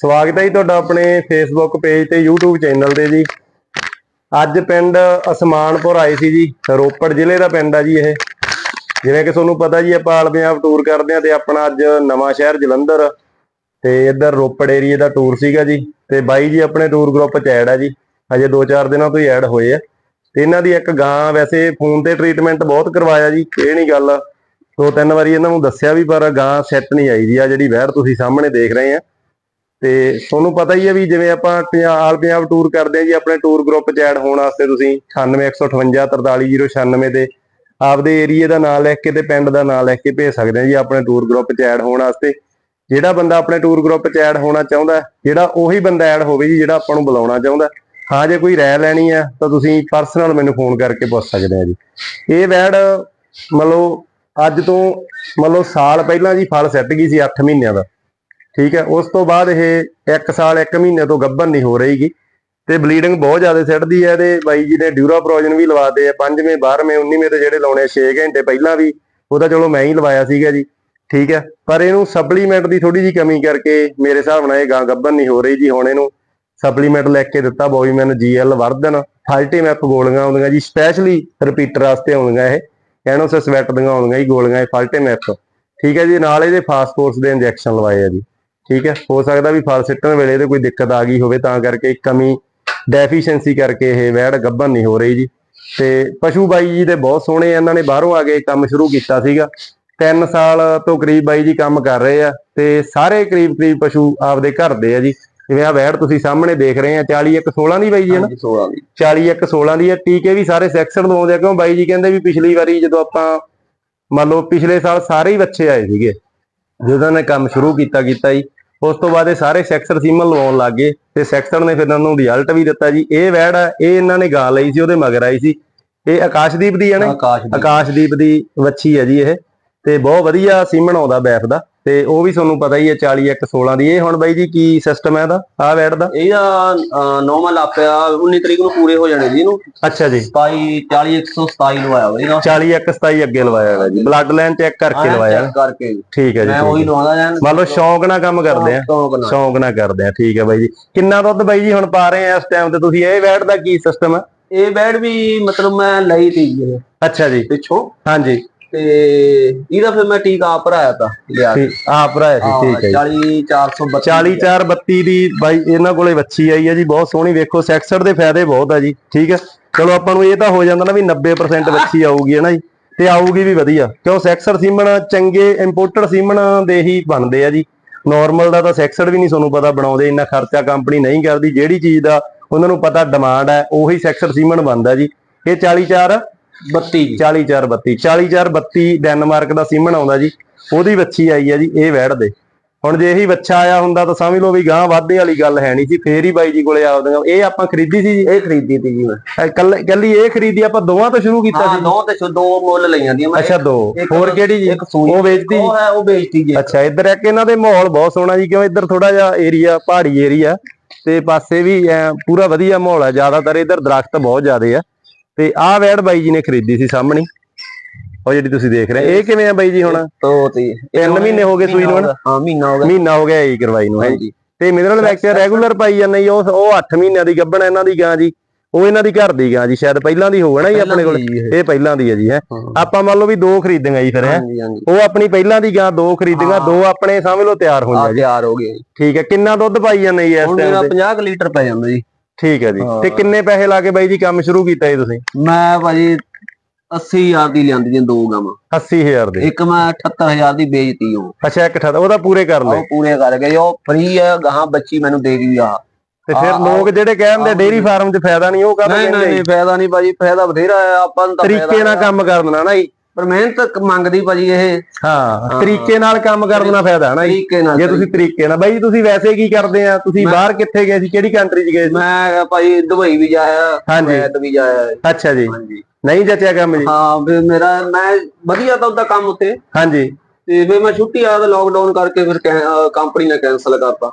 ਸਵਾਗਤ ਹੈ ਜੀ ਤੁਹਾਡਾ ਆਪਣੇ ਫੇਸਬੁੱਕ ਪੇਜ ਤੇ YouTube ਚੈਨਲ ਤੇ ਜੀ। ਅੱਜ ਪਿੰਡ ਅਸਮਾਨਪੁਰ ਆਏ ਸੀ ਜੀ, ਰੋਪੜ ਜ਼ਿਲ੍ਹੇ ਦਾ ਪਿੰਡ ਆ ਜੀ ਇਹ। ਜਿਵੇਂ ਕਿ ਤੁਹਾਨੂੰ ਪਤਾ ਜੀ, ਆਪਾਂ ਆਲ ਪੰਜਾਬ ਟੂਰ ਕਰਦੇ ਆ ਤੇ ਆਪਣਾ ਅੱਜ ਨਵਾਂ ਸ਼ਹਿਰ ਜਲੰਧਰ ਤੇ ਇੱਧਰ ਰੋਪੜ ਏਰੀਏ ਦਾ ਟੂਰ ਸੀਗਾ ਜੀ। ਤੇ ਬਾਈ ਜੀ ਆਪਣੇ ਟੂਰ ਗਰੁੱਪ ਚ ਐਡ ਆ ਜੀ। ਹਜੇ 2-4 ਦਿਨਾਂ ਤੋਂ ਹੀ ਐਡ ਹੋਏ ਆ। ਤੇ ਇਹਨਾਂ ਦੀ ਇੱਕ ਗਾਂ ਵੈਸੇ ਫੋਨ ਤੇ ਟ੍ਰੀਟਮੈਂਟ ਬਹੁਤ ਕਰਵਾਇਆ ਜੀ, ਇਹ ਨਹੀਂ ਗੱਲ। ਦੋ ਤਿੰਨ ਵਾਰੀ ਇਹਨਾਂ ਨੂੰ ਦੱਸਿਆ ਵੀ, ਪਰ ਗਾਂ ਸੈੱਟ ਨਹੀਂ ਆਈ ਜੀ। ਆ ਜਿਹੜੀ ਵਹਿਰ ਤੁਸੀਂ ਸਾਹਮਣੇ ਦੇਖ ਰਹੇ ਆ ਤੇ ਤੁਹਾਨੂੰ ਪਤਾ ਹੀ ਹੈ ਵੀ ਜਿਵੇਂ ਆਪਾਂ ਪੰਜਾ- ਆਲ ਪੰਜਾਬ ਟੂਰ ਕਰਦੇ ਆ ਜੀ, ਆਪਣੇ ਟੂਰ ਗਰੁੱਪ 'ਚ ਐਡ ਹੋਣ ਵਾਸਤੇ ਤੁਸੀਂ 98158 43096 ਤੇ ਆਪਦੇ ਏਰੀਏ ਦਾ ਨਾਮ ਲਿਖ ਕੇ ਤੇ ਪਿੰਡ ਦਾ ਨਾਮ ਲਿਖ ਕੇ ਭੇਜ ਸਕਦੇ ਆ ਜੀ, ਆਪਣੇ ਟੂਰ ਗਰੁੱਪ 'ਚ ਐਡ ਹੋਣ ਵਾਸਤੇ। ਜਿਹੜਾ ਬੰਦਾ ਆਪਣੇ ਟੂਰ ਗਰੁੱਪ 'ਚ ਐਡ ਹੋਣਾ ਚਾਹੁੰਦਾ, ਜਿਹੜਾ ਉਹੀ ਬੰਦਾ ਐਡ ਹੋਵੇ ਜੀ, ਜਿਹੜਾ ਆਪਾਂ ਨੂੰ ਬੁਲਾਉਣਾ ਚਾਹੁੰਦਾ। ਹਾਂ, ਜੇ ਕੋਈ ਰਾਇ ਲੈਣੀ ਆ ਤਾਂ ਤੁਸੀਂ ਪਰਸਨਲ ਮੈਨੂੰ ਫੋਨ ਕਰਕੇ ਪੁੱਛ ਸਕਦੇ ਆ ਜੀ। ਇਹ ਵੈਡ ਮਤਲਬ ਅੱਜ ਤੋਂ ਮਤਲਬ ਸਾਲ ਪਹਿਲਾਂ ਜੀ, ਫਲ ਸੈੱਟ ਗਈ ਸੀ 8 ਮਹੀਨਿਆਂ ਦਾ। ਠੀਕ ਹੈ, ਉਸ ਤੋਂ ਬਾਅਦ ਇਹ 1 ਸਾਲ 1 ਮਹੀਨੇ ਤੋਂ ਗੱਭਣ ਨਹੀਂ ਹੋ ਰਹੀਗੀ ਤੇ ਬਲੀਡਿੰਗ ਬਹੁਤ ਜ਼ਿਆਦਾ ਸਿੱਟਦੀ ਹੈ ਤੇ ਬਾਈ ਜੀ ਨੇ ਡਿਊਰਾਪ੍ਰੋਜਨ ਵੀ ਲਵਾਤੇ ਆ 5ਵੇਂ 12ਵੇਂ 19ਵੇਂ ਤੇ ਜਿਹੜੇ ਲਾਉਣੇ 6 ਘੰਟੇ ਪਹਿਲਾਂ ਵੀ, ਉਹ ਤਾਂ ਚਲੋ ਮੈਂ ਹੀ ਲਵਾਇਆ ਸੀਗਾ ਜੀ, ਠੀਕ ਹੈ। ਪਰ ਇਹਨੂੰ ਸਪਲੀਮੈਂਟ ਦੀ ਥੋੜੀ ਜੀ ਕਮੀ ਕਰਕੇ ਮੇਰੇ ਹਿਸਾਬ ਨਾਲ ਇਹ ਗਾਂ ਗੱਭਣ ਨਹੀਂ ਹੋ ਰਹੀ ਜੀ, ਹੁਣ ਇਹਨੂੰ ਸਪਲੀਮੈਂਟ ਲੈ ਕੇ ਦਿੱਤਾ ਬੋਈਮੈਨ ਜੀਐਲ ਵਰਦਨ ਫਲਟੀਮੈਪ ਗੋਲੀਆਂ ਆਉਂਦੀਆਂ ਜੀ ਸਪੈਸ਼ਲੀ ਰਿਪੀਟਰ ਵਾਸਤੇ ਆਉਂਦੀਆਂ ਇਹ ਕੈਨੋਸ ਸਵੈਟ ਦੀਆਂ ਆਉਂਦੀਆਂ ਜੀ ਗੋਲੀਆਂ, ਇਹ ਫਲਟੀਮੈਪ ਠੀਕ ਹੈ ਜੀ, ਨਾਲ ਇਹਦੇ ਫਾਸਫੋਰਸ ਦੇ ਇੰਜੈਕਸ਼ਨ ਲਵਾਏ ਆ ਜੀ। ਠੀਕ ਹੈ ਹੋ ਸਕਦਾ ਵੀ ਫਲ ਸਿੱਟਣ ਵੇਲੇ ਇਹਦੇ ਕੋਈ ਦਿੱਕਤ ਆ ਗਈ ਹੋਵੇ ਤਾਂ ਕਰਕੇ ਕਮੀ ਡੈਫੀਸ਼ੀਐਂਸੀ ਕਰਕੇ ਇਹ ਵੈੜ ਗੱਭਣ ਨਹੀਂ ਹੋ ਰਹੀ ਜੀ। ਤੇ ਪਸ਼ੂ ਬਾਈ ਜੀ ਦੇ ਬਹੁਤ ਸੋਹਣੇ ਇਹਨਾਂ ਨੇ ਬਾਹਰੋਂ ਆ ਕੇ ਕੰਮ ਸ਼ੁਰੂ ਕੀਤਾ ਸੀਗਾ। 3 ਸਾਲ ਤੋਂ ਕਰੀਬ ਬਾਈ ਜੀ ਕੰਮ ਕਰ ਰਹੇ ਆ ਤੇ ਸਾਰੇ ਕਰੀਬ ਕਰੀਬ ਪਸ਼ੂ ਆਪਦੇ ਘਰ ਦੇ ਆ ਜੀ। ਜਿਵੇਂ ਆ ਵੈੜ ਤੁਸੀਂ ਸਾਹਮਣੇ ਦੇਖ ਰਹੇ ਆ 40 ਇੱਕ 16 ਦੀ ਬਾਈ ਜੀ ਹੈ ਨਾ? 16 ਦੀ। 40 ਇੱਕ 16 ਦੀ ਹੈ ਟੀਕੇ ਵੀ ਸਾਰੇ ਸੈਕਸ਼ਨ ਲਵਾਉਂਦੇ ਆ ਕਿਉਂ ਬਾਈ ਜੀ ਕਹਿੰਦੇ ਵੀ ਪਿਛਲੀ ਵਾਰੀ ਜਦੋਂ ਆਪਾਂ ਮੰਨ ਲਓ ਪਿਛਲੇ ਸਾਲ ਸਾਰੇ ਹੀ ਬੱਚੇ ਆਏ ਸੀਗੇ ਜਦੋਂ ਨੇ ਕੰਮ ਸ਼ੁਰੂ ਕੀਤਾ ਕੀਤਾ ਜੀ। ਉਸ ਤੋਂ ਬਾਅਦ ਇਹ ਸਾਰੇ ਸੈਕਸਰ ਸੀਮਨ ਲਵਾਉਣ ਲੱਗ ਗਏ ਤੇ ਸੈਕਸਰ ਨੇ ਫਿਰ ਇਹਨਾਂ ਨੂੰ ਰਿਜ਼ਲਟ ਵੀ ਦਿੱਤਾ ਜੀ। ਇਹ ਵੈੜ ਆ ਇਹ ਇਹਨਾਂ ਨੇ ਗਾਂ ਲਈ ਸੀ ਉਹਦੇ ਮਗਰ ਆਈ ਸੀ। ਇਹ ਆਕਾਸ਼ਦੀਪ ਦੀ ਹੈ ਨਾ? ਆਕਾਸ਼ਦੀਪ ਦੀ ਵੱਛੀ ਹੈ ਜੀ ਇਹ। ਤੇ ਬਹੁਤ ਵਧੀਆ ਸੀਮਨ ਆਉਂਦਾ ਬੈਫ ਦਾ। ਤੇ ਉਹ ਵੀ ਤੁਹਾਨੂੰ ਪਤਾ ਹੀ ਹੈ 40 ਇੱਕ 16 ਦੀ। ਇਹ ਹੁਣ ਬਾਈ ਜੀ ਕੀ ਸਿਸਟਮ ਹੈ ਇਹਦਾ? ਆ ਵੈੜ ਦਾ? ਇਹਦਾ ਨੋਰਮਲ ਆਪਿਆ 19 ਤਰੀਕ ਨੂੰ ਪੂਰੇ ਹੋ ਜਾਣੇ ਜੀ ਇਹਨੂੰ। ਅੱਛਾ ਜੀ। 27 40 127 ਲਵਾਇਆ ਹੋਇਆ ਇਹਦਾ। 40 ਇੱਕ 27 ਅੱਗੇ ਲਵਾਇਆ ਹੋਇਆ ਜੀ। ਬਲੱਡ ਲਾਈਨ ਚੈੱਕ ਕਰਕੇ ਹਾਂ, ਲਵਾਇਆ। check ਕਰਕੇ ਠੀਕ ਹੈ ਜੀ ਮੈਂ ਉਹੀ ਹੈ। ਲਵਾਉਂਦਾ ਜਾਂ ਮੰਨ ਲਓ ਸ਼ੌਂਕ ਨਾਲ ਕੰਮ ਕਰਦੇ ਆ। ਸ਼ੌਂਕ ਨਾਲ। ਕਰਦੇ ਆ। ਠੀਕ ਹੈ ਬਾਈ ਜੀ। ਕਿੰਨਾ ਦੁੱਧ ਬਾਈ ਜੀ ਹੁਣ ਪਾ ਰਹੇ ਆ ਇਸ ਟਾਈਮ ਤੇ ਤੁਸੀਂ? ਇਹ ਵੈਟ ਦਾ ਕੀ ਸਿਸਟਮ ਹੈ ਇਹ ਬੈਡ ਵੀ ਮਤਲਬ ਮੈਂ ਲਈ ਤੀ ਜੀ। ਅੱਛਾ ਜੀ। ਪਿੱਛੋਂ। ਹਾਂਜੀ। ਤੇ ਇਹਦਾ ਫਿਰ ਮੈਂ ਟੀਕਾ ਆਪ ਭਰਾਇਆ ਤਾ ਲਿਆ ਕੇ। ਆ ਭਰਾਇਆ ਸੀ ਠੀਕ ਹੈ ਜੀ। 40 432 40 4 32 ਦੀ ਬਾਈ ਇਹਨਾਂ ਕੋਲੇ ਵੱਛੀ ਆਈ ਹੈ ਜੀ ਬਹੁਤ ਸੋਹਣੀ ਵੇਖੋ ਸੈਕਸਰ ਦੇ ਫਾਇਦੇ ਬਹੁਤ ਆ ਜੀ ਠੀਕ ਹੈ। ਚਲੋ ਆਪਾਂ ਨੂੰ ਇਹ ਤਾਂ ਹੋ ਜਾਂਦਾ ਨਾ ਵੀ 90% ਵੱਛੀ ਆਊਗੀ ਹੈ ਨਾ ਜੀ। ਤੇ ਆਊਗੀ ਵੀ ਵਧੀਆ। ਕਿਉਂ ਸੈਕਸਰ ਸੀਮਨ ਚੰਗੇ ਇੰਪੋਰਟਡ ਸੀਮਨ ਦੇ ਹੀ ਬਣਦੇ ਆ ਜੀ। ਨਾਰਮਲ ਦਾ ਤਾਂ ਸੈਕਸਰ ਵੀ ਨਹੀਂ ਤੁਹਾਨੂੰ ਪਤਾ ਬਣਾਉਂਦੇ ਇੰਨਾ ਖਰਚਾ ਕੰਪਨੀ ਨਹੀਂ ਕਰਦੀ। ਜਿਹੜੀ ਚੀਜ਼ ਦਾ ਉਹਨਾਂ ਨੂੰ ਪਤਾ ਡਿਮਾਂਡ ਹੈ ਉਹੀ ਸੈਕਸਰ ਸੀਮਨ ਬਣਦਾ ਜੀ। ਇਹ 40 4 32 ਜੀ। 40 4 32 40 4 32 ਡੈਨਮਾਰਕ ਦਾ ਸੀਮਨ ਆਉਂਦਾ ਜੀ। ਉਹਦੀ ਵੱਛੀ ਆਈ ਹੈ ਜੀ ਇਹ ਵੈੜ ਦੇ। ਹੁਣ ਜੇ ਇਹੀ ਵੱਛਾ ਆਇਆ ਹੁੰਦਾ ਤਾਂ ਸਮਝ ਲਓ ਵੀ ਗਾਂ ਵਾਧੇ ਵਾਲੀ ਗੱਲ ਹੈ ਨਹੀਂ ਸੀ ਫੇਰ ਹੀ ਬਾਈ ਜੀ ਕੋਲੇ ਆਉਂਦੀਆਂ ਇਹ ਆਪਾਂ ਖਰੀਦੀ ਸੀ ਜੀ ਇਹ ਖਰੀਦੀ ਤੀ ਜੀ ਮੈਂ। ਕੱਲ- ਕੱਲੀ ਇਹ ਖਰੀਦੀ ਆਪਾਂ ਦੋਵਾਂ ਤੋਂ ਸ਼ੁਰੂ ਕੀਤਾ ਸੀ। ਦੋ ਤੇ ਦੋ ਮੁੱਲ ਲਈਆਂ ਦੀਆਂ ਮੈਂ। ਅੱਛਾ ਦੋ। ਹੋਰ ਕਿਹੜੀ ਜੀ? ਉਹ ਵੇਚਦੀ ਜੀ। ਉਹ ਹੈ ਉਹ ਵੇਚਤੀ ਜੀ। ਅੱਛਾ ਇੱਧਰ ਇੱਕ ਇਹਨਾਂ ਦੇ ਮਾਹੌਲ ਬਹੁਤ ਸੋਹਣਾ ਜੀ ਕਿਉਂ ਇੱਧਰ ਥੋੜਾ ਜਿਹਾ ਏਰੀਆ ਪਹਾੜੀ ਏਰੀਆ ਤੇ ਪਾਸੇ ਵੀ ਪੂਰਾ ਵਧੀਆ ਮਾਹੌਲ ਹੈ ਜ਼ਿਆਦਾਤਰ ਇੱਧਰ ਦਰਖਤ ਬਹੁਤ ਜ਼ਿਆਦੇ ਆ। ਤੇ ਆਹ ਵੈੜ ਬਾਈ ਜੀ ਨੇ ਖਰੀਦੀ ਸੀ ਸਾਹਮਣੇ। ਉਹ ਜਿਹੜੀ ਤੁਸੀਂ ਦੇਖ ਰਹੇ ਇਹ ਕਿਵੇਂ ਆ ਬਾਈ ਜੀ ਹੁਣ? ਤੋ ਤੇ ਤਿੰਨ ਮਹੀਨੇ ਹੋ ਗਏ ਸੂਈ ਨੂੰ? ਹਾਂ ਮਹੀਨਾ ਹੋ ਗਿਆ। ਮਹੀਨਾ ਹੋ ਗਿਆ ਇਹ ਕਰਵਾਈ ਨੂੰ ਹੈ ਜੀ ਹਾਂਜੀ ਤੇ ਮਿਨਰਲ ਵੈਕਸੀਨ ਰੈਗੂਲਰ ਪਾਈ ਜਾਂਦੇ ਜੀ ਉਹ ਉਹ 8 ਮਹੀਨਿਆਂ ਦੀ ਗੱਭਣ ਇਹਨਾਂ ਦੀ ਗਾਂ ਜੀ। ਉਹ ਇਹਨਾਂ ਦੀ ਘਰ ਦੀ ਗਾਂ ਜੀ ਸ਼ਾਇਦ ਪਹਿਲਾਂ ਦੀ ਹੋਵੇ ਨਾ ਜੀ ਆਪਣੇ ਕੋਲ। ਇਹ। ਪਹਿਲਾਂ ਦੀ ਹੈ ਜੀ ਹੈ। ਆਪਾਂ ਮੰਨ ਲਓ ਵੀ ਦੋ ਖਰੀਦੀਆਂ ਜੀ ਫਿਰ ਹੈ। ਉਹ ਆਪਣੀ ਪਹਿਲਾਂ ਦੀ ਗਾਂ ਦੋ ਖਰੀਦੀਆਂ। ਦੋ ਆਪਣੇ ਸਮਝ ਲਓ ਤਿਆਰ ਹੋਈਆਂ ਜੀ। ਤਿਆਰ ਹੋ ਗਏ। ਠੀਕ ਹੈ ਕਿੰਨਾ ਦੁੱਧ ਪਾਈ ਜਾਂਦੇ ਜੀ ਇਸ ਟਾਈਮ ਤੇ? 50 ਕੁ ਲੀਟਰ ਪੈ ਜਾਂਦਾ ਜੀ। ਠੀਕ ਹੈ ਜੀ। ਤੇ ਕਿੰਨੇ ਪੈਸੇ ਲਾ ਕੇ ਬਾਈ ਜੀ ਕੰਮ ਸ਼ੁਰੂ ਕੀਤਾ ਜੀ ਤੁਸੀਂ? ਮੈਂ ਭਾਜੀ 80000 ਦੀ ਲਿਆਂਦੀ ਜੀ ਦੋ ਗਾਵਾਂ 80000 ਦੇ। ਇੱਕ ਮੈਂ 78000 ਦੀ ਵੇਚਤੀ ਉਹ। ਅੱਛਾ ਇੱਕ ਠਾ ਉਹਦਾ ਪੂਰੇ ਕਰ ਲਏ। ਉਹ ਪੂਰੇ ਕਰ ਗਏ। ਉਹ ਫ੍ਰੀ ਹੈ ਗਾਹਾਂ ਬੱਚੀ ਮੈਨੂੰ ਦੇ ਗਈ ਆ। ਤੇ ਫਿਰ ਲੋਕ ਜਿਹੜੇ ਕਹਿੰਦੇ। ਡੇਰੀ ਫਾਰਮ 'ਚ ਫਾਇਦਾ ਨਹੀਂ ਉਹ ਕਾਹਤੋਂ ਨਹੀਂ ਨਹੀਂ ਫਾਇਦਾ ਨਹੀਂ ਭਾਜੀ ਫਾਇਦਾ ਬਥੇਰਾ ਹੈ ਆਪਾਂ ਨੂੰ ਤਾਂ ਤਰੀਕੇ ਨਾਲ। ਕੰਮ ਕਰ ਦੇਣਾ ਨਾ ਜੀ। ਪਰ ਮਿਹਨਤ ਮੰਗਦੀ ਭਾਜੀ ਇਹ। ਹਾਂ ਤਰੀਕੇ ਨਾਲ ਕੰਮ ਕਰਨ ਦਾ ਫਾਇਦਾ ਹੈ ਨਾ ਜੀ। ਤਰੀਕੇ ਨਾਲ ਜੇ ਤੁਸੀਂ ਤਰੀਕੇ ਨਾਲ ਬਾਈ ਤੁਸੀਂ ਵੈਸੇ ਕੀ ਕਰਦੇ ਆ? ਤੁਸੀਂ ਬਾਹਰ ਕਿੱਥੇ ਗਏ ਸੀ? ਕਿਹੜੀ ਕੰਟਰੀ 'ਚ ਗਏ ਸੀ? ਮੈਂ ਭਾਜੀ ਦੁਬਈ ਵੀ ਜਾਇਆ। ਕੁਵੈਤ ਵੀ ਜਾਇਆ ਅੱਛਾ ਜੀ। ਨਹੀਂ ਜਚਿਆ ਕੰਮ ਜੀ? ਹਾਂ ਫਿਰ ਮੇਰਾ ਮੈਂ ਵਧੀਆ ਤਾਂ ਉਹਦਾ ਕੰਮ ਉੱਥੇ। ਹਾਂਜੀ। ਤੇ ਫਿਰ ਮੈਂ ਛੁੱਟੀ ਆ ਤਾਂ ਲੋਕਡਾਊਨ ਕਰਕੇ ਫਿਰ ਕੰਪਨੀ ਨੇ ਕੈਨਸਲ ਕਰਤਾ।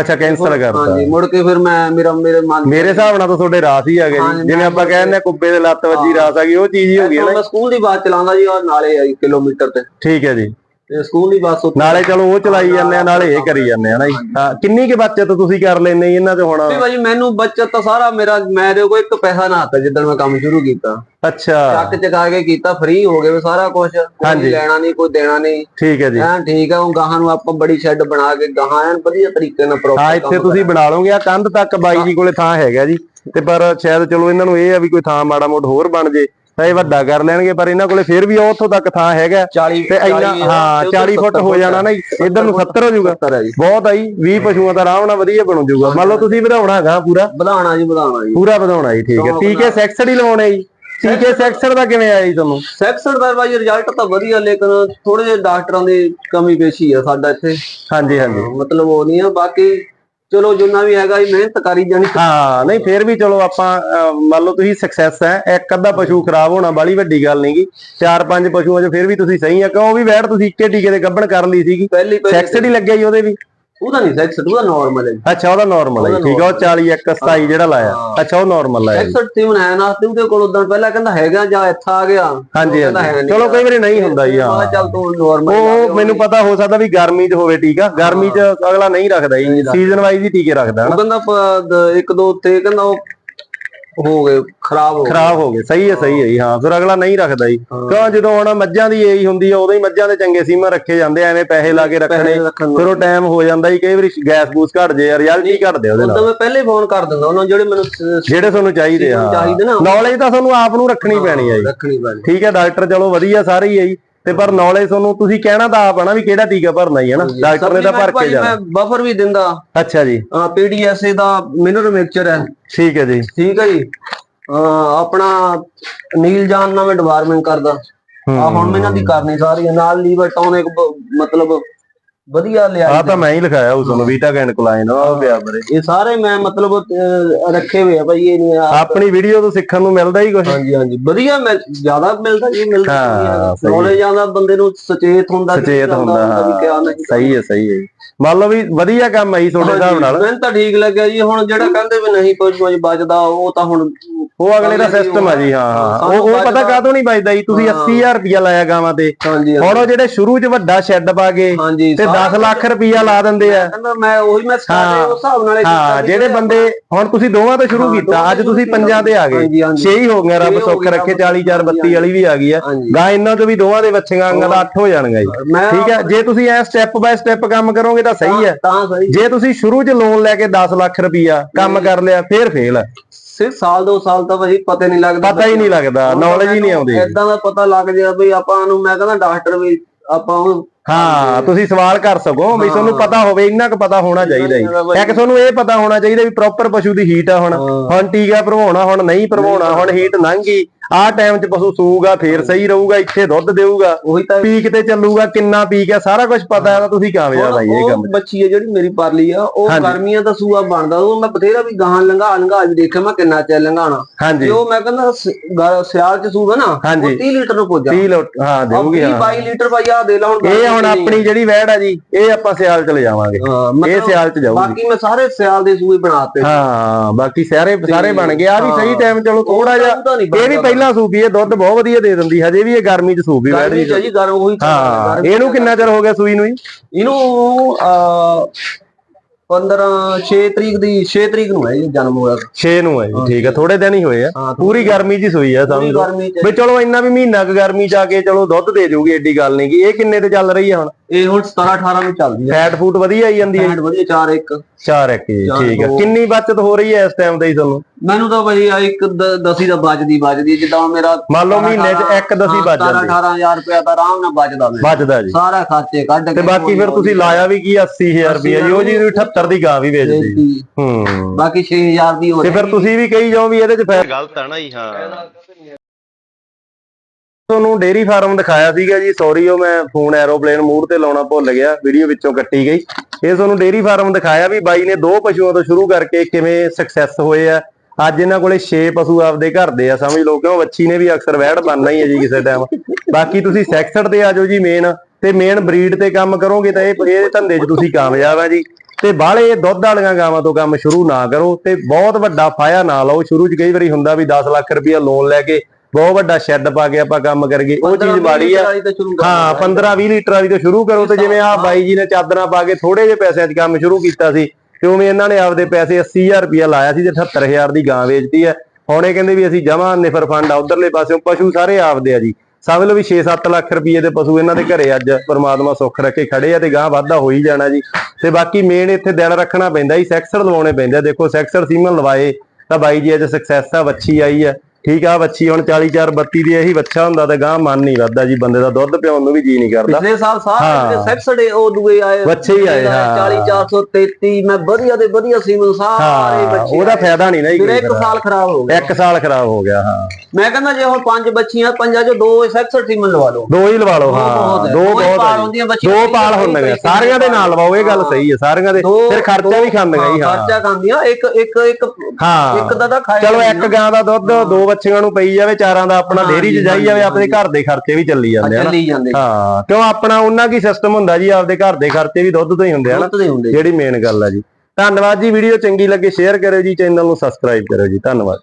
ਅੱਛਾ ਕੈਂਸਲ ਕਰਤਾ। ਹਾਂਜੀ ਮੁੜ ਕੇ ਫਿਰ ਮੈਂ ਮੇਰਾ ਮੇਰੇ ਮਨ ਮੇਰੇ ਹਿਸਾਬ ਨਾਲ ਤਾਂ ਤੁਹਾਡੇ ਰਾਸ ਹੀ ਆ ਗਏ ਜੀ। ਜਿਵੇਂ ਆਪਾਂ ਕਹਿੰਦੇ ਆ ਕੁੱਬੇ ਦੇ ਲੱਤ ਵੱਜੀ। ਰਾਸ ਆ ਗਈ ਉਹ ਚੀਜ਼ ਹੀ ਹੋ ਗਈ ਨਾ ਮੈਂ ਸਕੂਲ ਦੀ ਬਾਤ ਚਲਾਉਂਦਾ ਜੀ ਔਰ ਨਾਲੇ ਆ ਜੀ ਕਿਲੋਮੀਟਰ ਤੇ। ਠੀਕ ਹੈ ਜੀ। ਤੇ ਸਕੂਲ ਦੀ ਬੱਸ ਨਾਲੇ ਚਲੋ ਉਹ ਚਲਾਈ ਜਾਂਦੇ ਆ ਨਾਲੇ ਇਹ ਕਰੀ ਜਾਂਦੇ ਆ ਨਾ ਜੀ। ਹਾਂ ਕਿੰਨੀ ਕੁ ਬੱਚਤ ਤੁਸੀਂ ਕਰ ਲੈਂਦੇ ਜੀ ਇਹਨਾਂ ਤੇ ਹੁਣ? ਵੀ ਭਾਜੀ ਮੈਨੂੰ ਬੱਚਤ ਤਾਂ ਸਾਰਾ ਮੇਰਾ ਮੇਰੇ ਕੋਲ ਇੱਕ ਪੈਸਾ ਨਾ ਆਤਾ ਜਿੱਦਣ ਮੈਂ ਕੰਮ ਸ਼ੁਰੂ ਕੀਤਾ। ਅੱਛਾ। ਚੱਕ ਚਕਾ ਕੇ ਕੀਤਾ ਫ੍ਰੀ ਹੋ ਗਏ ਸਾਰਾ ਕੁਝ। ਕੋਈ ਲੈਣਾ ਨਹੀਂ ਕੋਈ ਦੇਣਾ ਨਹੀਂ। ਠੀਕ ਹੈ ਜੀ। ਐਨ ਠੀਕ ਆ ਉਹ ਗਾਹਾਂ ਨੂੰ ਆਪਾਂ ਬੜੀ ਸ਼ੈੱਡ ਬਣਾ ਕੇ ਗਾਹਾਂ ਐਨ ਵਧੀਆ ਤਰੀਕੇ ਨਾਲ ਪ੍ਰੋਪਰ ਹਾਂ ਇੱਥੇ ਤੁਸੀਂ ਬਣਾ ਲਓਗੇ ਆ ਕੰਧ ਤੱਕ ਬਾਈ ਜੀ ਕੋਲੇ ਥਾਂ ਹੈਗਾ ਜੀ। ਤੇ ਪਰ ਸ਼ਾਇਦ ਚਲੋ ਇਹਨਾਂ ਨੂੰ ਇਹ ਆ ਵੀ ਕੋਈ ਥਾਂ ਮਾੜਾ ਮੋਟ ਹੋਰ ਬਣ ਜੇ। ਤਾਂ ਇਹ ਵੱਡਾ ਕਰ ਲੈਣਗੇ ਪਰ ਇਹਨਾਂ ਕੋਲੇ ਫਿਰ ਵੀ ਉੱਥੋਂ ਤੱਕ ਥਾਂ ਹੈਗਾ 40 ਤੇ ਇੰਨਾ ਹਾਂ 40 ਫੁੱਟ ਹੋ ਜਾਣਾ ਨਾ ਇਧਰ ਨੂੰ 70 ਹੋ ਜਾਊਗਾ। 70 ਹੈ ਜੀ। ਬਹੁਤ ਆਈ 20 ਪਸ਼ੂਆਂ ਦਾ ਆਰਾਮ ਨਾਲ ਵਧੀਆ ਬਣ ਜਾਊਗਾ। ਮੰਨ ਲਓ ਤੁਸੀਂ ਵਧਾਉਣਾ ਹੈਗਾ ਪੂਰਾ। ਵਧਾਉਣਾ ਜੀ ਵਧਾਉਣਾ ਜੀ। ਪੂਰਾ ਵਧਾਉਣਾ ਜੀ ਠੀਕ ਹੈ। ਟੀਕੇ ਸੈਕਸਡ ਹੀ ਲਵਾਉਣੇ ਜੀ। ਟੀਕੇ ਸੈਕਸਡ ਦਾ ਕਿਵੇਂ ਆਇਆ ਜੀ ਤੁਹਾਨੂੰ? ਸੈਕਸਡ ਦਾ ਭਾਜੀ ਰਿਜ਼ਲਟ ਤਾਂ ਵਧੀਆ ਲੇਕਿਨ ਥੋੜੇ ਜਿਹੇ ਡਾਕਟਰਾਂ ਦੀ ਕਮੀ ਪੇਸ਼ੀ ਆ ਸਾਡਾ ਇੱਥੇ। ਹਾਂਜੀ ਹਾਂਜੀ। ਮਤਲਬ ਉਹ ਨਹੀਂ ਆ ਬਾਕੀ ਚਲੋ ਜਿੰਨਾ ਵੀ ਹੈਗਾ ਜੀ ਮਿਹਨਤ ਕਰੀ ਜਾਣੀ। ਹਾਂ ਨਹੀਂ ਫੇਰ ਵੀ ਚਲੋ ਆਪਾਂ ਮੰਨ ਲਓ ਤੁਸੀਂ ਸਕਸੈਸ ਹੈ ਇੱਕ ਅੱਧਾ ਪਸ਼ੂ ਖਰਾਬ ਹੋਣਾ ਬਾਲੀ ਵੱਡੀ ਗੱਲ ਨਹੀਂਗੀ ਚਾਰ ਪੰਜ ਪਸ਼ੂਆਂ 'ਚ ਫੇਰ ਵੀ ਤੁਸੀਂ ਸਹੀ ਆ ਕਿਉਂ? ਉਹ ਵੀ ਵੈੜ ਤੁਸੀਂ ਇੱਕੇ ਟੀਕੇ ਦੇ ਗੱਭਣ ਕਰ ਲਈ ਸੀਗੀ। ਸੈਕਸਡ ਹੀ ਲੱਗਿਆ ਜੀ ਉਹਦੇ ਵੀ। ਉਹਦਾ ਨਹੀਂ ਸੈਕਸਡ ਉਹਦਾ ਨਾਰਮਲ ਹੈ ਅੱਛਾ ਉਹਦਾ ਨਾਰਮਲ ਹੈ ਠੀਕ ਆ ਉਹ 40 1 27 ਜਿਹੜਾ ਲਾਇਆ। ਅੱਛਾ ਉਹ ਨਾਰਮਲ ਲਾਇਆ ਜੀ। ਸੈਕਸਡ ਸੀ ਹੈ ਨਾ ਤੇ ਉਹਦੇ ਕੋਲ ਉਦੋਂ ਪਹਿਲਾਂ ਕਹਿੰਦਾ ਹੈਗਾ ਜਾਂ ਇੱਥਾ ਆ ਗਿਆ। ਹਾਂਜੀ ਚਲੋ ਕਈ ਵਾਰੀ ਨਹੀਂ ਹੁੰਦਾ ਜੀ ਹਾਂ। ਚੱਲ ਤੂੰ ਨਾਰਮਲ ਉਹ ਮੈਨੂੰ ਪਤਾ ਹੋ ਸਕਦਾ ਵੀ ਗਰਮੀ 'ਚ ਹੋਵੇ ਟੀਕਾ ਗਰਮੀ 'ਚ ਅਗਲਾ ਨਹੀਂ ਰੱਖਦਾ ਜੀ। ਸੀਜ਼ਨ ਵਾਈਜ਼ ਹੀ ਟੀਕੇ ਰੱਖਦਾ ਉਹ ਕਹਿੰਦਾ ਇੱਕ ਦੋ ਉੱਤੇ ਕਹਿੰਦਾ ਉਹ ਹੋ ਗਏ ਖਰਾਬ ਹੋ ਗਏ। ਖਰਾਬ ਹੋ ਗਏ। ਸਹੀ ਹੈ ਸਹੀ ਹੈ ਜੀ ਹਾਂ। ਫਿਰ ਅਗਲਾ ਨਹੀਂ ਰੱਖਦਾ ਜੀ। ਹਾਂ। ਕਿਉਂ ਜਦੋਂ ਹੁਣ ਮੱਝਾਂ ਦੀ ਏਜ ਹੁੰਦੀ ਆ ਉਦੋਂ ਹੀ ਮੱਝਾਂ ਦੇ ਚੰਗੇ ਸੀਮਾ ਰੱਖੇ ਜਾਂਦੇ ਐਵੇਂ ਪੈਸੇ ਲਾ ਕੇ ਰੱਖਣੇ। ਫਿਰ ਉਹ ਟਾਈਮ ਹੋ ਜਾਂਦਾ ਜੀ ਕਈ ਵਾਰੀ ਗੈਸ ਗੂਸ ਘਟ ਜੇ ਰਿਜ਼ਲਟ ਹੀ ਘਟਦੇ ਉਹਦੇ ਨਾਲ? ਮੈਂ ਪਹਿਲੇ ਫੋਨ ਕਰ ਦਿੰਦਾ ਉਹਨਾਂ ਜਿਹੜੇ ਮੈਨੂੰ ਜਿਹੜੇ ਤੁਹਾਨੂੰ ਚਾਹੀਦੇ ਆ ਨੌਲੇਜ ਤਾਂ ਤੁਹਾਨੂੰ ਆਪ ਨੂੰ ਰੱਖਣੀ ਪੈਣੀ ਆ ਜੀ। ਰੱਖਣੀ ਪੈਣੀ। ਠੀਕ ਹੈ ਡਾਕਟਰ ਚਲੋ ਵਧੀਆ ਸਾਰੇ ਹੀ ਆ ਜੀ। ਤੇ ਪਰ ਨੌਲੇਜ ਤੁਹਾਨੂੰ ਤੁਸੀਂ ਕਹਿਣਾ ਤਾਂ ਆਪ ਵੀ ਕਿਹੜਾ ਟੀਕਾ ਭਰਨਾ ਹੀ ਹੈ ਨਾ ਡਾਕਟਰ ਨੇ ਤਾਂ ਭਰ ਕੇ ਜਾਣਾ। ਮੈਂ ਬਫਰ ਵੀ ਦਿੰਦਾ। ਅੱਛਾ ਜੀ। ਪੀਡੀਐਸਏ ਦਾ ਮਿਨਰਲ ਮਿਕਸਚਰ ਹੈ। ਠੀਕ ਹੈ ਜੀ। ਠੀਕ ਹੈ ਜੀ। ਆਪਣਾ ਨੀਲ ਜਾਨ ਨਾਲ ਮੈਂ ਡਿਵਾਰਮੈਂਟ ਕਰਦਾ। ਆ ਹੁਣ ਮੈਂ ਇਹਨਾਂ ਦੀ ਕਰਨੀ ਸਾਰੀ ਹੈ। ਨਾਲ ਲੀਵਰ ਟੌਨਿਕ ਮਤਲਬ ਵਧੀਆ ਲਿਆ ਆ ਤਾਂ ਮੈਂ ਹੀ ਲਿਖਾਇਆ ਉਸ ਨੂੰ ਵੀਟਾ ਕੈਨਕਲਾਈਨ ਉਹ ਪਿਆ ਬਰੇ। ਇਹ ਸਾਰੇ ਮੈਂ ਮਤਲਬ ਅਹ, ਰੱਖੇ ਹੋਏ ਆ ਭਾਈ ਇਹ ਨਹੀਂ ਆ। ਆਪਣੀ ਵੀਡੀਓ ਤੋਂ ਸਿੱਖਣ ਨੂੰ ਮਿਲਦਾ ਹੀ ਕੁਝ ਹਾਂਜੀ ਹਾਂਜੀ। ਵਧੀਆ ਮਿਲ ਜ਼ਿਆਦਾ ਮਿਲਦਾ ਜੀ ਮਿਲਦਾ ਹਾਂ, ਸਹੀ ਹੈ। ਨੌਲੇਜ ਆਉਂਦਾ ਬੰਦੇ ਨੂੰ ਸੁਚੇਤ ਹੁੰਦਾ ਸੁਚੇਤ ਹੁੰਦਾ ਵੀ ਕਿਆ ਹਾਂ ਨਹੀਂ ਸਹੀ ਹੈ ਸਹੀ ਹੈ ਜੀ। ਮੰਨ ਲਓ ਵੀ ਵਧੀਆ ਕੰਮ ਹੈ ਜੀ ਤੁਹਾਡੇ ਹਿਸਾਬ ਨਾਲ। ਮੈਨੂੰ ਤਾਂ ਠੀਕ ਲੱਗਿਆ ਜੀ। ਹੁਣ ਜਿਹੜਾ ਕਹਿੰਦੇ ਵੀ ਨਹੀਂ ਕੁਝ ਕੁਝ ਬਚਦਾ ਉਹ ਤਾਂ ਹੁਣ ਉਹ ਅਗਲੇ ਦਾ ਸਿਸਟਮ ਆ ਜੀ ਹਾਂ ਹਾਂ। ਉਹ ਉਹ ਪਤਾ ਕਾਹਤੋਂ ਨਹੀਂ ਬਚਦਾ ਜੀ? ਤੁਸੀਂ 80000 ਰੁਪਇਆ ਲਾਇਆ ਗਾਵਾਂ ਤੇ। ਹਾਂਜੀ ਹੁਣ ਉਹ ਜਿਹੜੇ ਸ਼ੁਰੂ 'ਚ ਵੱਡਾ ਸ਼ੈੱਡ ਪਾ ਕੇ ਹਾਂਜੀ ਤੇ 10 ਲੱਖ ਰੁਪਇਆ ਲਾ ਦਿੰਦੇ ਆ। ਕਹਿੰਦਾ ਮੈਂ ਉਹੀ ਮੈਂ ਸਾਰੇ ਉਸ ਹਿਸਾਬ ਨਾਲ ਹੀ ਜਿਹੜੇ ਬੰਦੇ ਹੁਣ ਤੁਸੀਂ ਦੋਵਾਂ ਤੋਂ ਸ਼ੁਰੂ ਕੀਤਾ ਅੱਜ ਤੁਸੀਂ ਸ਼ੁਰੂ ਪੰਜਾਂ ਤੇ ਆ ਗਏ। ਹਾਂਜੀ, ਹਾਂਜੀ। 6 ਹੀ ਹੋ ਗਏ ਰੱਬ ਸੁੱਖ ਰੱਖੇ ਰੱਬ 40 4 32 ਵਾਲੀ ਵੀ ਆ ਗਈ ਆ। ਗਾਂ ਇਹਨਾਂ ਤੋਂ ਵੀ ਦੋਵਾਂ ਦੇ ਬੱਚੀਆਂ ਅੰਗਾਂ ਦਾ 8 ਹੋ ਜਾਣਗਾ। ਜੀ ਠੀਕ ਹੈ ਜੇ ਤੁਸੀਂ ਐ ਸਟੈਪ ਬਾਏ ਸਟੈਪ ਕੰਮ ਕਰੋਗੇ ਤਾਂ ਸਹੀ ਹੈ ਜੇ ਤੁਸੀਂ ਸ਼ੁਰੂ 'ਚ ਲੋਨ ਲੈ ਕੇ 10 ਲੱਖ ਰੁਪਇਆ ਕੰਮ ਕਰ ਲਿਆ ਫੇਰ ਫੇਲ ਹੈ ਸਿਰਫ ਸਾਲ ਦੋ ਸਾਲ ਤਾਂ ਭਾਜੀ ਪਤਾ ਨਹੀਂ ਲੱਗਦਾ ਪਤਾ ਹੀ ਨਹੀਂ ਲੱਗਦਾ ਨੌਲੇਜ ਹੀ ਨਹੀਂ ਆਉਂਦੀ। ਇਦਾਂ ਦਾ ਪਤਾ ਲੱਗ ਗਿਆ ਵੀ ਆਪਾਂ ਨੂੰ ਮੈਂ ਕਹਿੰਦਾ ਡਾਕਟਰ ਵੀ ਆਪਾਂ ਉਹ ਹਾਂ ਤੁਸੀਂ ਸਵਾਲ ਕਰ ਸਕੋ ਵੀ ਤੁਹਾਨੂੰ ਪਤਾ ਹੋਵੇ ਇੰਨਾ ਕੁ ਪਤਾ ਹੋਣਾ ਚਾਹੀਦਾ ਜੀ। ਇੱਕ ਤੁਹਾਨੂੰ ਇਹ ਪਤਾ ਹੋਣਾ ਚਾਹੀਦਾ ਵੀ ਪ੍ਰੋਪਰ ਪਸ਼ੂ ਦੀ ਹੀਟ ਆ ਹੁਣ। ਹਾਂ। ਹੁਣ ਟੀਕਾ ਭਰਵਾਉਣਾ ਹੁਣ ਨਹੀਂ ਭਰਵਾਉਣਾ ਹੁਣ ਹੀਟ ਲੰਘ ਗਈ। ਆਹ ਟਾਈਮ 'ਚ ਪਸ਼ੂ ਸੂਗਾ ਫੇਰ ਸਹੀ ਰਹੂਗਾ ਇੱਥੇ ਦੁੱਧ ਦੇਊਗਾ। ਉਹੀ ਤਾਂ ਪੀਕ ਤੇ ਚੱਲੂਗਾ ਕਿੰਨਾ ਪੀਕ ਹੈ ਸਾਰਾ ਕੁਝ ਪਤਾ ਹੈ ਤਾਂ ਤੁਸੀਂ ਕਾਮਯਾਬ ਆਈ ਇਹ ਕੰਮ 'ਚ। ਬੱਚੀ ਹੈ ਜਿਹੜੀ ਮੇਰੀ ਪਾਲੀ ਆ ਉਹ। ਗਰਮੀਆਂ ਦਾ ਸੂਆ ਬਣਦਾ ਉਹ ਮੈਂ ਬਥੇਰਾ ਵੀ ਗਾਹਾਂ ਲੰਘਾ ਲੰਘਾ ਵੀ ਦੇਖਿਆ ਮੈਂ ਕਿੰਨਾ ਚਿਰ ਲੰਘਾਣਾ ਤੇ ਹਾਂਜੀ ਉਹ ਮੈਂ ਕਹਿੰਦਾ ਸਿਆਲ ਚ ਸੂਗਾ ਨਾ ਉਹ ਹਾਂਜੀ। 30 ਲੀਟਰ ਨੂੰ ਪੁੱਜਾ 30 ਲੋ ਹਾਂ ਦੇਊਗੀ ਹਾਂ। 22 ਲੀਟਰ ਭਾਈ ਆ ਦੇ ਲਾ ਹੁਣ ਇਹ ਹੁਣ ਆਪਣੀ ਜਿਹੜੀ ਵੈੜ ਆ ਜੀ ਇਹ ਆਪਾਂ ਸਿਆਲ ਚ ਲੈ ਜਾਵਾਂਗੇ। ਇਹ ਸਿਆਲ ਚ ਜਾਊਗੀ। ਬਾਕੀ ਮੈਂ ਸਾਰੇ ਸਿਆਲ ਦੇ ਸੂਏ ਬਣਾਤੇ। ਹਾਂ ਬਾਕੀ ਸਾਰੇ ਸਾਰੇ ਬਣ ਗਏ। ਆ ਵੀ ਸਹੀ ਟਾਈਮ ਚਲੋ ਥੋੜਾ ਜਿਹਾ ਇਹ ਵੀ ਪਹਿਲਾਂ ਸੂਪੀ ਇਹ ਦੁੱਧ ਬਹੁਤ ਵਧੀਆ ਦੇ ਦਿੰਦੀ ਹਜੇ ਵੀ ਇਹ ਗਰਮੀ ਚ ਸੂਪੀ ਦੀ ਚ ਜੀ ਗਰਮ ਉਹੀ ਹਾਂ ਇਹਨੂੰ ਕਿੰਨਾ ਚਿਰ ਹੋ ਗਿਆ ਸੂਈ ਨੂੰ ਜੀ? ਇਹਨੂੰ ਆ 15 6 ਤਰੀਕ ਦੀ 6 ਤਰੀਕ ਨੂੰ ਹੈ ਇਹ ਜਨਮ ਹੋਇਆ। 6 ਨੂੰ ਹੈ ਜੀ ਠੀਕ ਹੈ ਥੋੜੇ ਦਿਨ ਹੀ ਹੋਏ ਆ। ਹਾਂ, ਪੂਰੀ ਗਰਮੀ ਚ ਹੀ ਸੂਈ ਆ ਸਮਝ ਲਓ ਵੀ ਚਲੋ ਇੰਨਾ ਵੀ ਮਹੀਨਾ ਕੁ ਗਰਮੀ ਚ ਆ ਕੇ ਚਲੋ ਦੁੱਧ ਦੇ ਜਾਊਗੀ ਏਡੀ ਗੱਲ ਨਹੀਂ ਗੀ। ਇਹ ਕਿੰਨੇ ਤੇ ਚੱਲ ਰਹੀ ਆ ਹੁਣ? ਇਹ ਹੁਣ 17 18 ਨੂੰ ਚੱਲਦੀ ਹੈ। ਫੈਟ ਫੂਟ ਵਧੀਆ ਆਈ ਜਾਂਦੀ ਹੈ। ਐਂਡ ਵਧੀਆ 4 1 ਚਾਰ ਇੱਕ ਜੀ ਚਾਰ ਠੀਕ ਹੈ ਦੋ। ਕਿੰਨੀ ਬਚਤ ਹੋ ਰਹੀ ਹੈ ਇਸ ਟਾਈਮ ਤੇ ਜੀ ਤੁਹਾਨੂੰ? ਮੈਨੂੰ ਤਾਂ ਭਾਈ ਆ ਇੱਕ ਦ- ਦਸੀ ਦਾ ਬਚਦੀ ਬਚਦੀ ਜਿੱਦਾਂ ਹੁਣ ਮੇਰਾ ਮੰਨ ਲਓ ਮਹੀਨੇ ਚ ਇੱਕ ਦਸੀ ਬਚ 17 ਜਾਂਦੀ। 18000 ਰੁਪਇਆ ਤਾਂ ਆਰਾਮ ਨਾਲ ਬਚਦਾ ਮੈਨੂੰ ਬਚਦਾ ਜੀ। ਸਾਰਾ ਖਰਚੇ ਕੱਢ ਕੇ ਤੇ ਬਾਕੀ ਫਿਰ ਤੁਸੀਂ ਲਾਇਆ ਵੀ ਕੀ 80000 ਰੁਪਏ ਜੀ ਉਹ ਜੀ 78 ਦੀ ਗਾਂ ਵੀ ਵੇਚਦੀ ਹੂੰ। ਬਾਕੀ 6000 ਦੀ ਹੋ ਤੇ ਫਿਰ ਤੁਸੀਂ ਵੀ ਕਹੀ ਜਾਓ ਵੀ ਇਹਦੇ ਚ ਫਾਇਦਾ ਗਲਤ ਹੈ ਨਾ ਜੀ ਹਾਂ। ਤੁਹਾਨੂੰ ਡੇਰੀ ਫਾਰਮ ਦਿਖਾਇਆ ਸੀਗਾ ਜੀ ਸੌਰੀ ਉਹ ਮੈਂ ਫੋਨ ਐਰੋਪਲੇਨ ਮੂਡ ਤੇ ਲਾਉਣਾ ਭੁੱਲ ਗਿਆ ਵੀਡੀਓ ਵਿੱਚੋਂ ਕੱਟੀ ਗਈ। ਇਹ ਤੁਹਾਨੂੰ ਡੇਰੀ ਫਾਰਮ ਦਿਖਾਇਆ ਵੀ ਬਾਈ ਨੇ ਦੋ ਪਸ਼ੂਆਂ ਤੋਂ ਸ਼ੁਰੂ ਕਰਕੇ ਕਿਵੇਂ ਸਕਸੈਸ ਹੋਏ ਆ। ਅੱਜ ਇਹਨਾਂ ਕੋਲੇ 6 ਪਸ਼ੂ ਆਪਦੇ ਘਰ ਦੇ ਆ, ਸਮਝ ਲਓ ਕਿਉਂ? ਵੱਛੀ ਨੇ ਵੀ ਅਕਸਰ ਵਹਿੜ ਬਣਨਾ ਹੀ ਹੈ ਜੀ ਕਿਸੇ ਟਾਈਮ ਬਾਕੀ ਤੁਸੀਂ ਸੈਕਸਟ ਤੇ ਆ ਜਾਓ ਜੀ ਮੇਨ ਤੇ ਮੇਨ ਬਰੀਡ ਤੇ ਕੰਮ ਕਰੋਗੇ ਤਾਂ ਇਹ ਇਹ ਧੰਦੇ 'ਚ ਤੁਸੀਂ ਕਾਮਯਾਬ ਆ ਜੀ। ਤੇ ਬਾਹਲੇ ਦੁੱਧ ਵਾਲੀਆਂ ਗਾਵਾਂ ਤੋਂ ਕੰਮ ਸ਼ੁਰੂ ਨਾ ਕਰੋ ਤੇ ਬਹੁਤ ਵੱਡਾ ਫਾਇਆ ਨਾ ਲਓ। ਸ਼ੁਰੂ 'ਚ ਕਈ ਵਾਰੀ ਹੁੰਦਾ ਵੀ 10 ਲੱਖ ਰੁਪਇਆ ਲੋਨ ਲੈ ਕੇ ਬਹੁਤ ਵੱਡਾ ਸ਼ੈੱਡ ਪਾ ਕੇ ਆਪਾਂ ਕੰਮ ਕਰਗੇ ਉਹ ਚੀਜ਼ ਮਾੜੀ ਆ। ਹਾਂ 15 20 ਲੀਟਰ ਵਾਲੀ ਤੋਂ ਸ਼ੁਰੂ ਕਰੋ ਤੇ ਜਿਵੇਂ ਆ ਬਾਈ ਜੀ ਨੇ ਚਾਦਰਾਂ ਪਾ ਕੇ ਥੋੜੇ ਜਿਹੇ ਪੈਸਿਆਂ 'ਚ ਕੰਮ ਸ਼ੁਰੂ ਕੀਤਾ ਸੀ ਤੇ ਉਵੇਂ ਇਹਨਾਂ ਨੇ ਆਪਦੇ ਪੈਸੇ 80000 ਰੁਪਇਆ ਲਾਇਆ ਸੀ ਤੇ 78000 ਦੀ ਗਾਂ ਵੇਚਦੀ ਹੈ। ਹੁਣ ਇਹ ਕਹਿੰਦੇ ਵੀ ਅਸੀਂ ਜਮਾ ਨਿਫਰ ਫੰਡ ਆ ਉਧਰਲੇ ਪਾਸਿਓਂ ਪਸ਼ੂ ਸਾਰੇ ਆਪਦੇ ਆ ਜੀ। ਸਮਝ ਲਓ ਵੀ 6-7 ਲੱਖ ਰੁਪਏ ਦੇ ਪਸ਼ੂ ਇਹਨਾਂ ਦੇ ਘਰੇ ਅੱਜ ਪਰਮਾਤਮਾ ਸੁੱਖ ਰੱਖੇ ਖੜੇ ਆ ਤੇ ਗਾਂ ਵਾਧਾ ਹੋ ਹੀ ਜਾਣਾ ਜੀ। ਤੇ ਬਾਕੀ ਮੇਨ ਇੱਥੇ ਦਿਲ ਰੱਖਣਾ ਪੈਂਦਾ ਜੀ ਸੈਕਸਰ ਲਵਾਉਣੇ ਪੈਂਦੇ ਦੇਖੋ ਸੈਕਸਰ ਸੀਮਨ ਲਵਾਏ ਤਾਂ ਬਾਈ ਜੀ ਅੱਜ ਸਕਸੈਸ ਆ ਵੱਛੀ ਆਈ ਆ। ਠੀਕ ਆ ਵੱਛੀ ਹੁਣ 44 32 ਦੀ ਇਹੀ ਵੱਛਾ ਹੁੰਦਾ ਤੇ ਗਾਂ ਮਨ ਨਹੀਂ ਵੱਧਦਾ ਜੀ ਬੰਦੇ ਦਾ ਦੁੱਧ ਪਿਆਉਣ ਨੂੰ ਵੀ ਜੀ ਨਹੀਂ ਕਰਦਾ ਪਿਛਲੇ ਸਾਲ ਸਾਰੇ ਹਾਂ। ਸੈਕਸਡੇ ਉਹ ਦੂਏ ਆਏ ਬੱਚੇ ਹੀ ਆਏ, ਹਾਂ। 40 433 ਮੈਂ ਵਧੀਆ ਦੇ ਵਧੀਆ ਸੀਮਨ ਸਾਰੇ ਹਾਂ ਬੱਚੇ ਉਹਦਾ। ਫਾਇਦਾ ਨਹੀਂ ਨਾ ਜੀ ਇੱਕ। ਸਾਲ ਖਰਾਬ ਹੋ ਗਿਆ ਇੱਕ ਸਾਲ ਖਰਾਬ ਹੋ ਗਿਆ ਹਾਂ ਮੈਂ ਕਹਿੰਦਾ ਜੇ ਹੁਣ ਪੰਜ ਬੱਚੀਆਂ ਪੰਜਾਂ ਚੋਂ ਦੋ ਸੈਕਸਡ ਸੀਮਨ ਲਵਾ ਲਓ ਦੋ ਹੀ ਲਵਾ ਲਓ ਹਾਂ ਹੈ। ਦੋ ਹੀ ਬਹੁਤ ਹੈ ਦੋ ਪਾਲ ਹੁੰਦੀਆਂ ਸਾਰਿਆਂ ਦੇ ਨਾਲ ਲਵਾਓ ਇਹ ਗੱਲ ਹਾਂ। ਸਹੀ ਹੈ ਸਾਰਿਆਂ ਦੇ ਫਿਰ ਖਰਚਾ ਵੀ ਖਾਂਦੀਆਂ ਜੀ ਹਾਂ ਖਰਚਾ ਖਾਂਦੀਆਂ ਇੱਕ ਇੱਕ ਇੱਕ ਹਾਂ ਇੱਕ ਦਾ ਤਾਂ ਖਾਇਆ ਚਲੋ ਇੱਕ ਗਾਂ ਦਾ ਦੁੱਧ ਦੋ ਬੱਚਿਆਂ ਨੂੰ ਪਈ ਜਾਵੇ ਚਾਰਾਂ ਦਾ ਆਪਣਾ ਡੇਰੀ 'ਚ ਜਾਈ ਜਾਵੇ ਆਪਣੇ। ਘਰ ਦੇ ਖਰਚੇ ਵੀ ਚੱਲੀ ਜਾਂਦੇ ਹਨ। ਚੱਲੀ ਜਾਂਦੇ। ਹਾਂ ਕਿਉਂ ਆਪਣਾ ਉਹਨਾਂ ਕੀ ਸਿਸਟਮ ਹੁੰਦਾ ਜੀ ਆਪਦੇ ਘਰ ਦੇ ਖਰਚੇ ਵੀ ਦੁੱਧ ਤੋਂ ਹੀ ਹੁੰਦੇ ਹਨ ਜਿਹੜੀ ਮੇਨ ਗੱਲ ਆ ਜੀ। ਧੰਨਵਾਦ ਜੀ ਵੀਡੀਓ ਚੰਗੀ ਲੱਗੇ ਸ਼ੇਅਰ ਕਰਿਓ ਜੀ ਚੈਨਲ ਨੂੰ ਸਬਸਕ੍ਰਾਈਬ ਕਰਿਓ ਜੀ ਧੰਨਵਾਦ।